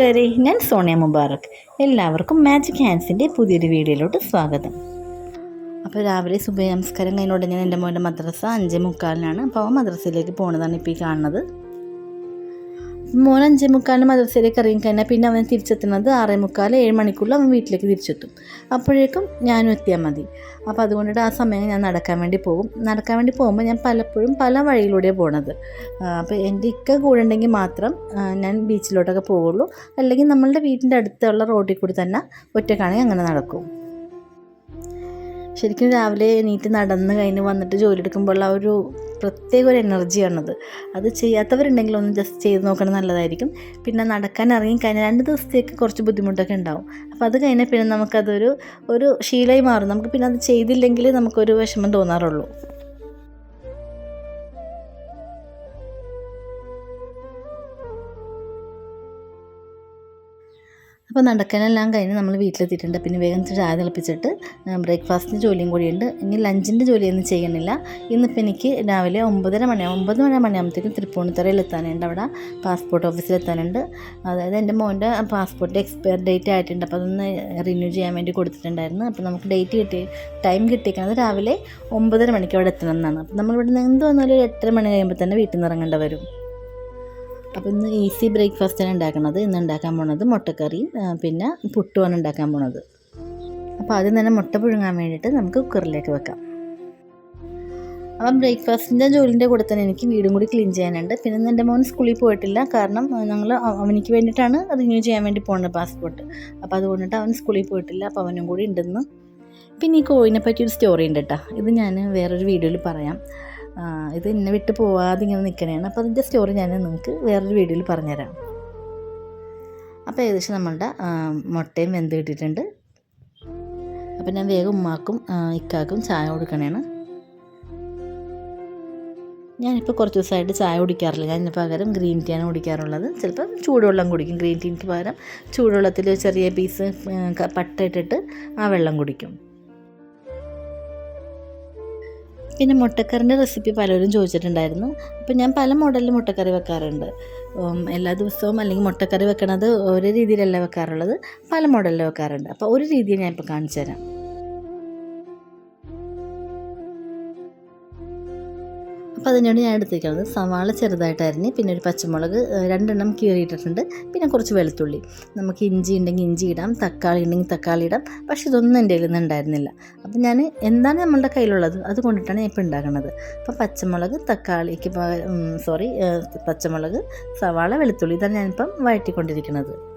കൂട്ടുകാരെ ഞാൻ സോണിയ മുബാറക്. എല്ലാവർക്കും മാജിക് ഹാൻഡ്സിന്റെ പുതിയൊരു വീഡിയോയിലോട്ട് സ്വാഗതം. അപ്പോൾ രാവിലെ സുബൈ നമസ്കാരം കഴിഞ്ഞ ഞാൻ എന്റെ മോന്റെ മദ്രസ അഞ്ചേ മുക്കാലിനാണ്. അപ്പോൾ മദ്രസയിലേക്ക് പോകുന്നതാണ് ഇപ്പോൾ ഈ കാണുന്നത്. മോൻ അഞ്ചേ മദ്രസയിലേക്ക് ഇറങ്ങി കഴിഞ്ഞാൽ പിന്നെ അവൻ തിരിച്ചെത്തുന്നത് ആറേ മുക്കാൽ ഏഴ് മണിക്കുള്ളിൽ അവൻ വീട്ടിലേക്ക് തിരിച്ചെത്തും. അപ്പോഴേക്കും ഞാനും എത്തിയാൽ മതി. അപ്പോൾ അതുകൊണ്ടിട്ട് ആ സമയം ഞാൻ നടക്കാൻ വേണ്ടി പോകും. നടക്കാൻ വേണ്ടി പോകുമ്പോൾ ഞാൻ പലപ്പോഴും പല വഴിയിലൂടെയാണ് പോണത്. അപ്പോൾ എന്റെ ഇക്ക കൂടെ ഉണ്ടെങ്കിൽ മാത്രം ഞാൻ ബീച്ചിലോട്ടൊക്കെ പോവുള്ളൂ. അല്ലെങ്കിൽ നമ്മളുടെ വീടിന്റെ അടുത്തുള്ള റോഡിൽ കൂടി തന്നെ ഒറ്റക്കാണെങ്കിൽ അങ്ങനെ നടക്കും. ശരിക്കും രാവിലെ എണീറ്റ് നടന്ന് കഴിഞ്ഞ് വന്നിട്ട് ജോലി എടുക്കുമ്പോൾ ആ ഒരു പ്രത്യേക ഒരു എനർജിയാണത്. അത് ചെയ്യാത്തവരുണ്ടെങ്കിൽ ഒന്ന് ജസ്റ്റ് ചെയ്ത് നോക്കണം നല്ലതായിരിക്കും. പിന്നെ നടക്കാൻ ഇറങ്ങിക്കഴിഞ്ഞാൽ രണ്ട് ദിവസത്തേക്ക് കുറച്ച് ബുദ്ധിമുട്ടൊക്കെ ഉണ്ടാവും. അപ്പോൾ അത് കഴിഞ്ഞാൽ പിന്നെ നമുക്കതൊരു ഒരു ശീലമായി മാറും. നമുക്ക് പിന്നെ അത് ചെയ്തില്ലെങ്കിൽ നമുക്കൊരു വിഷമം തോന്നാറുള്ളൂ. അപ്പോൾ നടക്കാനെല്ലാം കഴിഞ്ഞ് നമ്മൾ വീട്ടിലെത്തിയിട്ടുണ്ട്. പിന്നെ വേഗം ചായ തിളപ്പിച്ചിട്ട് ബ്രേക്ക്ഫാസ്റ്റിന്റെ ജോലിയും കൂടിയുണ്ട്. ഇനി ലഞ്ചിന്റെ ജോലിയൊന്നും ചെയ്യണില്ല. ഇന്നിപ്പോൾ എനിക്ക് രാവിലെ ഒമ്പതര മണി ഒമ്പത് മണി മണിയാകുമ്പോഴത്തേക്കും തൃപ്പൂണിത്തറയിൽ എത്താനുണ്ട് അവിടെ. പാസ്പോർട്ട് ഓഫീസിൽ എത്താനുണ്ട്. അതായത് എന്റെ മോന്റെ പാസ്പോർട്ട് എക്സ്പയർ ഡേറ്റ് ആയിട്ടുണ്ട്. അപ്പോൾ അതൊന്ന് റിന്യൂ ചെയ്യാൻ വേണ്ടി കൊടുത്തിട്ടുണ്ടായിരുന്നു. അപ്പോൾ നമുക്ക് ഡേറ്റ് കിട്ടി ടൈം കിട്ടിയിരിക്കുന്നത് രാവിലെ ഒമ്പതര മണിക്ക് അവിടെ എത്തണം എന്നാണ്. അപ്പോൾ നമ്മളിവിടെ നിന്ന് എന്ത് വന്നാലും ഒരു എട്ടര മണി കഴിയുമ്പോൾ തന്നെ വീട്ടിൽ നിന്ന് ഇറങ്ങേണ്ടി വരും. അപ്പോൾ ഇന്ന് ഈസി ബ്രേക്ക്ഫാസ്റ്റാണ് ഉണ്ടാക്കുന്നത് ഇന്ന് ഉണ്ടാക്കാൻ പോണത് മുട്ടക്കറിയും പിന്നെ പുട്ടുമാണ് ഉണ്ടാക്കാൻ പോണത്. അപ്പോൾ ആദ്യം തന്നെ മുട്ട പുഴുങ്ങാൻ വേണ്ടിയിട്ട് നമുക്ക് കുക്കറിലേക്ക് വെക്കാം. അപ്പം ബ്രേക്ക്ഫാസ്റ്റിന്റെ ജോലിന്റെ കൂടെ തന്നെ എനിക്ക് വീടും കൂടി ക്ലീൻ ചെയ്യാനുണ്ട്. പിന്നെ എന്റെ മോൻ സ്കൂളിൽ പോയിട്ടില്ല. കാരണം ഞങ്ങൾ അവനിക്ക് വേണ്ടിയിട്ടാണ് റിന്യൂ ചെയ്യാൻ വേണ്ടി പോകുന്നത് പാസ്പോർട്ട് അപ്പോൾ അതുകൊണ്ടിട്ട് അവൻ സ്കൂളിൽ പോയിട്ടില്ല. അപ്പോൾ അവനും കൂടി ഉണ്ടെന്ന്. പിന്നെ ഈ കോഴിനെ പറ്റി ഒരു സ്റ്റോറി ഉണ്ട് കേട്ടോ ഇത് ഞാൻ വേറൊരു വീഡിയോയിൽ പറയാം. ഇത് എന്നെ വിട്ട് പോവാതെ ഇങ്ങനെ നിൽക്കണേണ് അപ്പോൾ അതിന്റെ സ്റ്റോറി ഞാൻ നിങ്ങൾക്ക് വേറൊരു വീഡിയോയിൽ പറഞ്ഞുതരാം. അപ്പോൾ ഏകദേശം നമ്മളുടെ മുട്ടയും വെന്ത് കിട്ടിയിട്ടുണ്ട്. അപ്പോൾ ഞാൻ വേഗം ഉമ്മാക്കും ഇക്കാക്കും ചായ കൊടുക്കണേണ്. ഞാനിപ്പോൾ കുറച്ച് ദിവസമായിട്ട് ചായ കുടിക്കാറില്ല. ഞാൻ പകരം ഗ്രീൻ ടീയാണ് കുടിക്കാറുള്ളത്. ചിലപ്പോൾ ചൂടുവെള്ളം കുടിക്കും. ഗ്രീൻ ടീക്ക് പകരം ചൂടുവെള്ളത്തിൽ ചെറിയ പീസ് പട്ട ഇട്ടിട്ട് ആ വെള്ളം കുടിക്കും. പിന്നെ മുട്ടക്കറിന്റെ റെസിപ്പി പലരും ചോദിച്ചിട്ടുണ്ടായിരുന്നു. അപ്പോൾ ഞാൻ പല മോഡലിൽ മുട്ടക്കറി വെക്കാറുണ്ട്. എല്ലാ ദിവസവും അല്ലെങ്കിൽ മുട്ടക്കറി വെക്കണത് ഒരേ രീതിയിലല്ല വെക്കാറുള്ളത്? പല മോഡലിൽ വെക്കാറുണ്ട്. അപ്പോൾ ഒരു രീതിയിൽ ഞാൻ ഇപ്പോൾ കാണിച്ചു തരാം അപ്പോൾ അതിനോട് ഞാൻ എടുത്തിരിക്കുന്നത് സവാള ചെറുതായിട്ട് അരിഞ്ഞ് പിന്നെ ഒരു പച്ചമുളക് രണ്ടെണ്ണം കീറിയിട്ടിട്ടുണ്ട്. പിന്നെ കുറച്ച് വെളുത്തുള്ളി. നമുക്ക് ഇഞ്ചി ഉണ്ടെങ്കിൽ ഇഞ്ചി ഇടാം തക്കാളി ഉണ്ടെങ്കിൽ തക്കാളി ഇടാം. പക്ഷെ ഇതൊന്നും എന്റെ കയ്യിൽ നിന്ന് ഉണ്ടായിരുന്നില്ല. അപ്പോൾ ഞാൻ എന്താണ് നമ്മളുടെ കയ്യിലുള്ളത്? അത് കൊണ്ടിട്ടാണ് ഞാൻ ഇപ്പോൾ ഉണ്ടാക്കുന്നത്. അപ്പോൾ പച്ചമുളക് തക്കാളിക്ക് സോറി പച്ചമുളക് സവാള വെളുത്തുള്ളി ഇതാണ് ഞാനിപ്പം വഴറ്റിക്കൊണ്ടിരിക്കുന്നത്.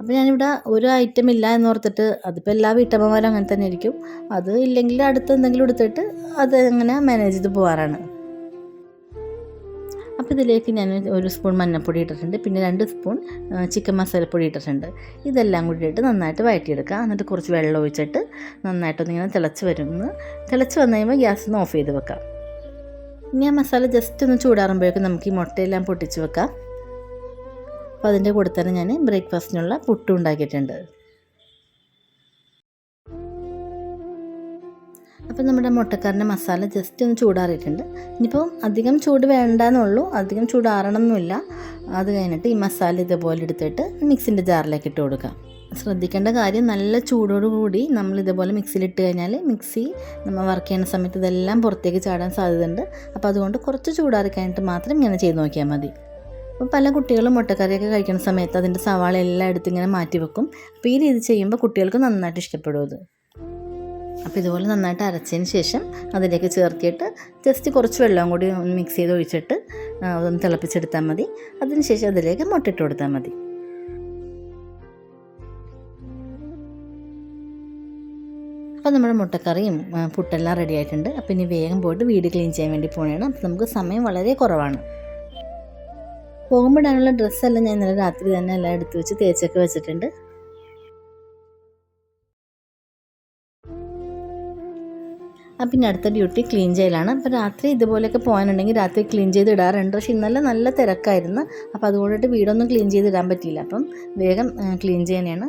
അപ്പോൾ ഞാനിവിടെ ഒരു ഐറ്റം ഇല്ല എന്ന് ഓർത്തിട്ട് അതിപ്പോൾ എല്ലാ വീട്ടമ്മമാരും അങ്ങനെ തന്നെ ഇരിക്കും. അത് ഇല്ലെങ്കിൽ അടുത്ത് എന്തെങ്കിലും എടുത്തിട്ട് അത് അങ്ങനെ മാനേജ് ചെയ്ത് പോകാറാണ് അപ്പോൾ ഇതിലേക്ക് ഞാൻ ഒരു സ്പൂൺ മഞ്ഞൾപ്പൊടി ഇട്ടിട്ടുണ്ട്. പിന്നെ രണ്ട് സ്പൂൺ ചിക്കൻ മസാലപ്പൊടി ഇട്ടിട്ടുണ്ട്. ഇതെല്ലാം കൂടി ഇട്ട് നന്നായിട്ട് വഴറ്റിയെടുക്കുക. എന്നിട്ട് കുറച്ച് വെള്ളം ഒഴിച്ചിട്ട് നന്നായിട്ടൊന്നിങ്ങനെ തിളച്ച് വരുന്നു തിളച്ച് വന്നു കഴിയുമ്പോൾ ഗ്യാസ് ഒന്ന് ഓഫ് ചെയ്ത് വെക്കാം. ഇനി ആ മസാല ജസ്റ്റ് ഒന്ന് ചൂടാറുമ്പോഴേക്കും നമുക്ക് ഈ മുട്ടയെല്ലാം പൊട്ടിച്ച് വെക്കാം. അപ്പോൾ അതിന്റെ കൂടെ തന്നെ ഞാൻ ബ്രേക്ക്ഫാസ്റ്റിനുള്ള പുട്ടും ഉണ്ടാക്കിയിട്ടുണ്ട്. അപ്പോൾ നമ്മുടെ മുട്ടക്കറിന്റെ മസാല ജസ്റ്റ് ഒന്ന് ചൂടാറിയിട്ടുണ്ട്. ഇനിയിപ്പോൾ അധികം ചൂട് വേണ്ടെന്നുള്ളൂ. അധികം ചൂടാറണമെന്നില്ല അത് കഴിഞ്ഞിട്ട് ഈ മസാല ഇതുപോലെ എടുത്തിട്ട് മിക്സിന്റെ ജാറിലേക്ക് ഇട്ട് കൊടുക്കാം. ശ്രദ്ധിക്കേണ്ട കാര്യം നല്ല ചൂടോടുകൂടി നമ്മൾ ഇതുപോലെ മിക്സിയിലിട്ട് കഴിഞ്ഞാൽ മിക്സി നമ്മൾ വർക്ക് ചെയ്യുന്ന സമയത്ത് ഇതെല്ലാം പുറത്തേക്ക് ചാടാൻ സാധ്യതയുണ്ട്. അപ്പോൾ അതുകൊണ്ട് കുറച്ച് ചൂടാറി കഴിഞ്ഞിട്ട് മാത്രം ഇങ്ങനെ ചെയ്ത് നോക്കിയാൽ മതി. അപ്പോൾ പല കുട്ടികളും മുട്ടക്കറിയൊക്കെ കഴിക്കുന്ന സമയത്ത് അതിന്റെ സവാള എല്ലാം എടുത്ത് ഇങ്ങനെ മാറ്റി വെക്കും. അപ്പോൾ ഈ രീതി ചെയ്യുമ്പോൾ കുട്ടികൾക്ക് നന്നായിട്ട് ഇഷ്ടപ്പെടും അത്. അപ്പോൾ ഇതുപോലെ നന്നായിട്ട് അരച്ചതിന് ശേഷം അതിലേക്ക് ചേർത്തിയിട്ട് ജസ്റ്റ് കുറച്ച് വെള്ളം കൂടി ഒന്ന് മിക്സ് ചെയ്ത് ഒഴിച്ചിട്ട് അതൊന്ന് തിളപ്പിച്ചെടുത്താൽ മതി. അതിന് ശേഷം അതിലേക്ക് മുട്ടയിട്ട് കൊടുത്താൽ മതി. അപ്പോൾ നമ്മുടെ മുട്ടക്കറിയും പുട്ടെല്ലാം റെഡി ആയിട്ടുണ്ട്. അപ്പോൾ ഇനി വേഗം പോയിട്ട് വീട് ക്ലീൻ ചെയ്യാൻ വേണ്ടി പോവുകയാണ് അപ്പോൾ നമുക്ക് സമയം വളരെ കുറവാണ്. പോകുമ്പോഴാണുള്ള ഡ്രസ്സെല്ലാം ഞാൻ ഇന്നലെ രാത്രി തന്നെ എല്ലാം എടുത്തു വെച്ച് തേച്ചൊക്കെ വെച്ചിട്ടുണ്ട്. അപ്പം പിന്നെ അടുത്ത ഡ്യൂട്ടി ക്ലീൻ ചെയ്യലാണ്. അപ്പോൾ രാത്രി ഇതുപോലെയൊക്കെ പോകാനുണ്ടെങ്കിൽ രാത്രി ക്ലീൻ ചെയ്ത് ഇടാറുണ്ട്. പക്ഷെ ഇന്നലെ നല്ല തിരക്കായിരുന്നു. അപ്പോൾ അതുകൊണ്ടിട്ട് വീടൊന്നും ക്ലീൻ ചെയ്ത് ഇടാൻ പറ്റിയില്ല. അപ്പം വേഗം ക്ലീൻ ചെയ്യാനാണ്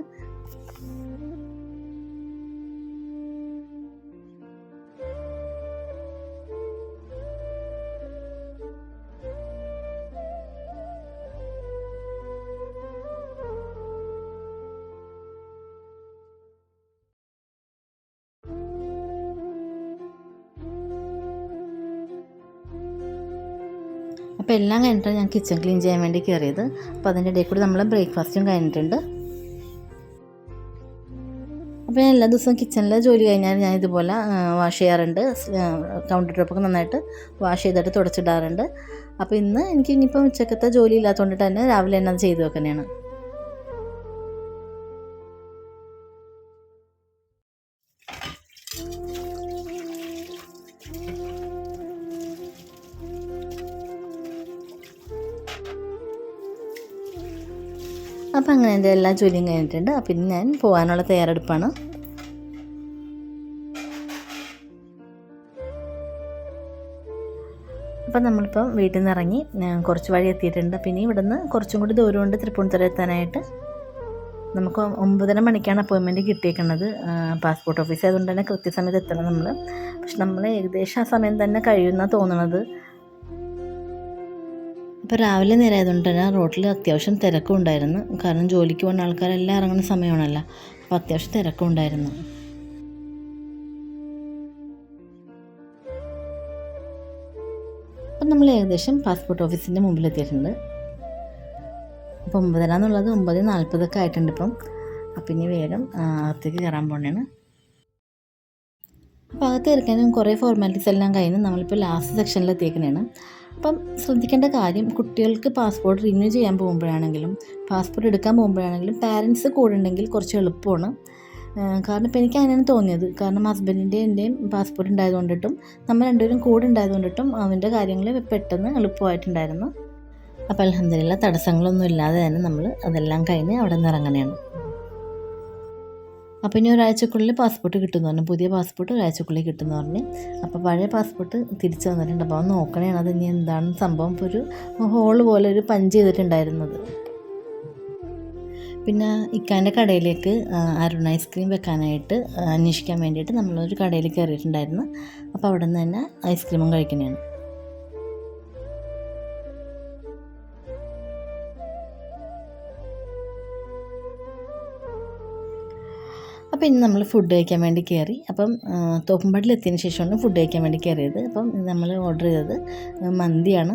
അപ്പോൾ എല്ലാം കഴിഞ്ഞിട്ടാണ് ഞാൻ കിച്ചൺ ക്ലീൻ ചെയ്യാൻ വേണ്ടി കയറിയത്. അപ്പോൾ അതിന്റെ ഇടയിൽ കൂടി നമ്മൾ ബ്രേക്ക്ഫാസ്റ്റും കഴിഞ്ഞിട്ടുണ്ട്. അപ്പോൾ ഞാൻ എല്ലാ ദിവസവും കിച്ചണിലെ ജോലി കഴിഞ്ഞാൽ ഞാൻ ഇതുപോലെ വാഷ് ചെയ്യാറുണ്ട്. കൗണ്ടർ ടോപ്പൊക്കെ നന്നായിട്ട് വാഷ് ചെയ്തിട്ട് തുടച്ചിടാറുണ്ട്. അപ്പോൾ ഇന്ന് എനിക്ക് ഇനിയിപ്പം ഉച്ചക്കത്തെ ജോലി ഇല്ലാത്തതുകൊണ്ട് തന്നെ രാവിലെ തന്നെ അത് ചെയ്തു വെക്കുന്നതാണ്. അപ്പോൾ അങ്ങനെ എന്റെ എല്ലാ ജോലിയും കഴിഞ്ഞിട്ടുണ്ട്. അപ്പം ഇനി ഞാൻ പോകാനുള്ള തയ്യാറെടുപ്പാണ്. അപ്പം നമ്മളിപ്പം വീട്ടിൽ നിന്ന് ഇറങ്ങി കുറച്ച് വഴി എത്തിയിട്ടുണ്ട്. പിന്നെ ഇവിടുന്ന് കുറച്ചും കൂടി ദൂരമുണ്ട് തൃപ്പൂണിത്തുറ എത്താനായിട്ട്. നമുക്ക് ഒമ്പതര മണിക്കാണ് അപ്പോയിൻമെന്റ് കിട്ടിയേക്കുന്നത്. പാസ്പോർട്ട് ഓഫീസ് അതുകൊണ്ട് തന്നെ കൃത്യസമയത്ത് എത്തണം നമ്മൾ പക്ഷെ നമ്മൾ ഏകദേശം ആ സമയം തന്നെ കഴിയുമെന്നാണ് തോന്നുന്നത് ഇപ്പോൾ രാവിലെ നേരം ആയതുകൊണ്ട് തന്നെ റോട്ടിൽ അത്യാവശ്യം തിരക്കും ഉണ്ടായിരുന്നു. കാരണം ജോലിക്ക് പോകുന്ന ആൾക്കാരെല്ലാം ഇറങ്ങുന്ന സമയമാണല്ലോ. അപ്പോൾ അത്യാവശ്യം തിരക്കും ഉണ്ടായിരുന്നു. അപ്പം നമ്മൾ ഏകദേശം പാസ്പോർട്ട് ഓഫീസിന്റെ മുമ്പിലെത്തിയിട്ടുണ്ട്. അപ്പോൾ ഒമ്പതര എന്നുള്ളത് ഒമ്പത് നാൽപ്പതൊക്കെ ആയിട്ടുണ്ട് ഇപ്പം. അപ്പം ഇനി വേഗം അകത്തേക്ക് കയറാൻ പോകണേണ് അപ്പോൾ അകത്ത് ഇറക്കാനും കുറേ ഫോർമാലിറ്റീസ് എല്ലാം കഴിഞ്ഞ് നമ്മളിപ്പോൾ ലാസ്റ്റ് സെക്ഷനിൽ എത്തിയേക്കണേണ്. അപ്പം ശ്രദ്ധിക്കേണ്ട കാര്യം കുട്ടികൾക്ക് പാസ്പോർട്ട് റിന്യൂ ചെയ്യാൻ പോകുമ്പോഴാണെങ്കിലും പാസ്പോർട്ട് എടുക്കാൻ പോകുമ്പോഴാണെങ്കിലും പാരൻസ് കൂടെ ഉണ്ടെങ്കിൽ കുറച്ച് എളുപ്പമാണ്. കാരണം ഇപ്പോൾ എനിക്ക് അങ്ങനെയാണ് തോന്നിയത്. കാരണം ഹസ്ബൻഡിന്റെ എന്റെയും പാസ്പോർട്ട് ഉണ്ടായതുകൊണ്ടിട്ടും നമ്മൾ രണ്ടുപേരും കൂടെ ഉണ്ടായതുകൊണ്ടിട്ടും അവന്റെ കാര്യങ്ങൾ പെട്ടെന്ന് എളുപ്പമായിട്ടുണ്ടായിരുന്നു. അപ്പോൾ അലഹമില്ല തടസ്സങ്ങളൊന്നും ഇല്ലാതെ തന്നെ നമ്മൾ അതെല്ലാം കഴിഞ്ഞ് അവിടെ നിന്ന് ഇറങ്ങുകയാണ് അപ്പോൾ ഇനി ഒരാഴ്ചക്കുള്ളിൽ പാസ്പോർട്ട് കിട്ടുമെന്ന് പറഞ്ഞു. പുതിയ പാസ്പോർട്ട് ഒരാഴ്ചക്കുള്ളിൽ കിട്ടുമെന്ന് പറഞ്ഞു. അപ്പോൾ പഴയ പാസ്പോർട്ട് തിരിച്ചു വന്നിട്ടുണ്ട്. അപ്പോൾ അത് നോക്കണേ അത് ഇനി എന്താണ് സംഭവം? ഇപ്പോൾ ഒരു ഹോൾ പോലെ ഒരു പഞ്ച് ചെയ്തിട്ടുണ്ടായിരുന്നത്. പിന്നെ ഇക്കാന്റെ കടയിലേക്ക് അരുൺ ഐസ്ക്രീം വെക്കാനായിട്ട് അന്വേഷിക്കാൻ വേണ്ടിയിട്ട് നമ്മളൊരു കടയിൽ കയറിയിട്ടുണ്ടായിരുന്നു. അപ്പോൾ അവിടെ നിന്ന് തന്നെ ഐസ്ക്രീമും കഴിക്കുന്നതാണ് അപ്പോൾ ഇനി നമ്മൾ ഫുഡ് കഴിക്കാൻ വേണ്ടി കയറി അപ്പം തോപ്പുംപാടിലെത്തിയതിന് ശേഷമാണ് ഫുഡ് കഴിക്കാൻ വേണ്ടി കയറിയത് അപ്പം നമ്മൾ ഓർഡർ ചെയ്തത് മന്തിയാണ്.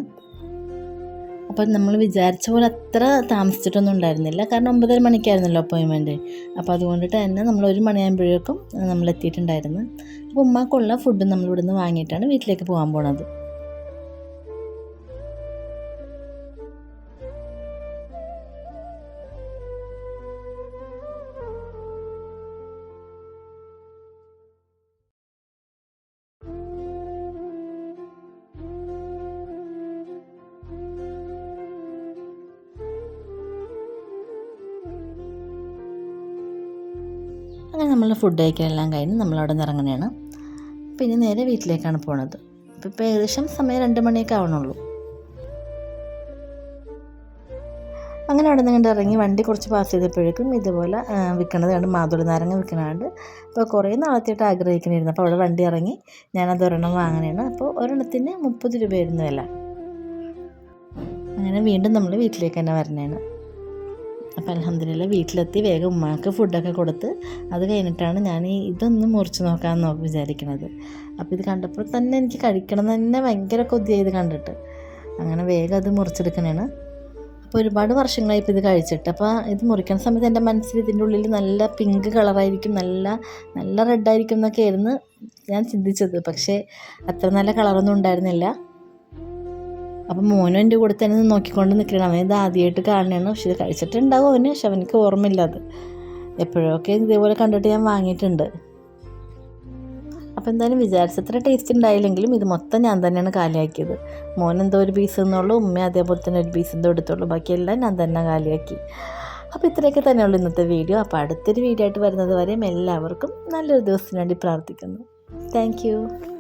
അപ്പം നമ്മൾ വിചാരിച്ച പോലെ അത്ര താമസിച്ചിട്ടൊന്നും ഉണ്ടായിരുന്നില്ല. കാരണം ഒമ്പതര മണിക്കായിരുന്നല്ലോ അപ്പോയിൻമെന്റ് അപ്പോൾ അതുകൊണ്ടിട്ട് തന്നെ നമ്മൾ ഒരു മണിയാകുമ്പോഴേക്കും നമ്മൾ എത്തിയിട്ടുണ്ടായിരുന്നു അപ്പോൾ ഉമ്മാക്കുള്ള ഫുഡ് നമ്മൾ ഇവിടുന്ന് വാങ്ങിയിട്ടാണ് വീട്ടിലേക്ക് പോകാൻ പോണത്. അങ്ങനെ നമ്മൾ ഫുഡ് കഴിക്കാനെല്ലാം കഴിഞ്ഞ് നമ്മളവിടെ നിന്ന് ഇറങ്ങുന്നതാണ്. പിന്നെ നേരെ വീട്ടിലേക്കാണ് പോണത്. അപ്പോൾ ഇപ്പോൾ ഏകദേശം സമയം രണ്ട് മണിയൊക്കെ ആവണുള്ളൂ. അങ്ങനെ അവിടെ നിന്ന് ഇറങ്ങി വണ്ടി കുറച്ച് പാസ് ചെയ്തപ്പോഴേക്കും ഇതുപോലെ വിൽക്കണത് കണ്ട് മാതുളി നാരങ്ങ വിൽക്കണുണ്ട് അപ്പോൾ കുറേ നാളത്തെയായിട്ട് ആഗ്രഹിക്കണിരുന്നു അപ്പോൾ അവിടെ വണ്ടി ഇറങ്ങി ഞാനത് ഒരെണ്ണം വാങ്ങണേണ്. അപ്പോൾ ഒരെണ്ണത്തിന് മുപ്പത് രൂപയായിരുന്നു വില. അങ്ങനെ വീണ്ടും നമ്മൾ വീട്ടിലേക്ക് തന്നെ വരണേണ്. അപ്പോൾ അലഹമ്മദില്ല വീട്ടിലെത്തി വേഗം ഉമ്മാക്ക് ഫുഡൊക്കെ കൊടുത്ത് അത് കഴിഞ്ഞിട്ടാണ് ഞാൻ ഇതൊന്ന് മുറിച്ച് നോക്കാമെന്ന് നോക്കി വിചാരിക്കുന്നത് അപ്പോൾ ഇത് കണ്ടപ്പോൾ തന്നെ എനിക്ക് കഴിക്കണം തന്നെ ഭയങ്കര കൊതിയായത് കണ്ടിട്ട്. അങ്ങനെ വേഗം അത് മുറിച്ചെടുക്കണേണ്. അപ്പോൾ ഒരുപാട് വർഷങ്ങളായി ഇപ്പോൾ ഇത് കഴിച്ചിട്ട്. അപ്പോൾ ഇത് മുറിക്കുന്ന സമയത്ത് എന്റെ മനസ്സിൽ ഇതിന്റെ ഉള്ളിൽ നല്ല പിങ്ക് കളറായിരിക്കും നല്ല നല്ല റെഡായിരിക്കും എന്നൊക്കെ ആയിരുന്നു ഞാൻ ചിന്തിച്ചത്. പക്ഷേ അത്ര നല്ല കളറൊന്നും ഉണ്ടായിരുന്നില്ല. അപ്പം മോനും എന്റെ കൂടെ തന്നെ നോക്കിക്കൊണ്ട് നിൽക്കണം അവൻ ഇത് ആദ്യമായിട്ട് കാണണമാണ് പക്ഷെ ഇത് കഴിച്ചിട്ടുണ്ടാവും അവന്. പക്ഷെ അവനക്ക് ഓർമ്മയില്ല അത്. എപ്പോഴൊക്കെ ഇതേപോലെ കണ്ടിട്ട് ഞാൻ വാങ്ങിയിട്ടുണ്ട്. അപ്പോൾ എന്തായാലും വിചാരിച്ചത്ര ടേസ്റ്റ് ഉണ്ടായില്ലെങ്കിലും ഇത് മൊത്തം ഞാൻ തന്നെയാണ് കാലിയാക്കിയത്. മോൻ എന്തോ ഒരു പീസ് എന്നുള്ളൂ ഉമ്മ അതേപോലെ തന്നെ ഒരു പീസ് എന്തോ എടുത്തുള്ളൂ. ബാക്കിയെല്ലാം ഞാൻ തന്നെ കാലിയാക്കി. അപ്പോൾ ഇത്രയൊക്കെ തന്നെയുള്ളൂ ഇന്നത്തെ വീഡിയോ അപ്പോൾ അടുത്തൊരു വീഡിയോ ആയിട്ട് വരുന്നത് വരെയും എല്ലാവർക്കും നല്ലൊരു ദിവസത്തിന് വേണ്ടി പ്രാർത്ഥിക്കുന്നു. താങ്ക്